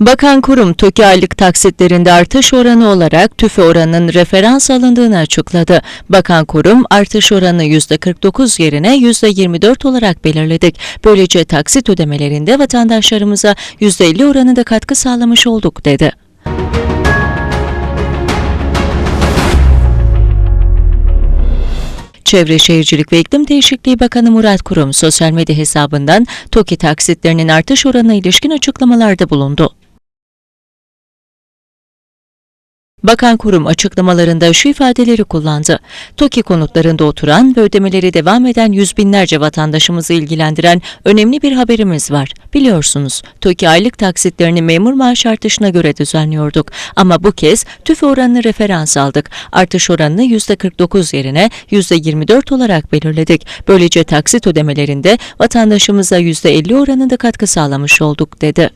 Bakan kurum TOKİ aylık taksitlerinde artış oranı olarak tüfe oranının referans alındığını açıkladı. Bakan kurum artış oranı %49 yerine %24 olarak belirledik. Böylece taksit ödemelerinde vatandaşlarımıza %50 oranında katkı sağlamış olduk dedi. Çevre Şehircilik ve İklim Değişikliği Bakanı Murat Kurum sosyal medya hesabından TOKİ taksitlerinin artış oranına ilişkin açıklamalarda bulundu. Bakan kurum açıklamalarında şu ifadeleri kullandı. TOKİ konutlarında oturan ve ödemeleri devam eden yüz binlerce vatandaşımızı ilgilendiren önemli bir haberimiz var. Biliyorsunuz TOKİ aylık taksitlerini memur maaş artışına göre düzenliyorduk. Ama bu kez tüfe oranını referans aldık. Artış oranını %49 yerine %24 olarak belirledik. Böylece taksit ödemelerinde vatandaşımıza %50 oranında katkı sağlamış olduk dedi.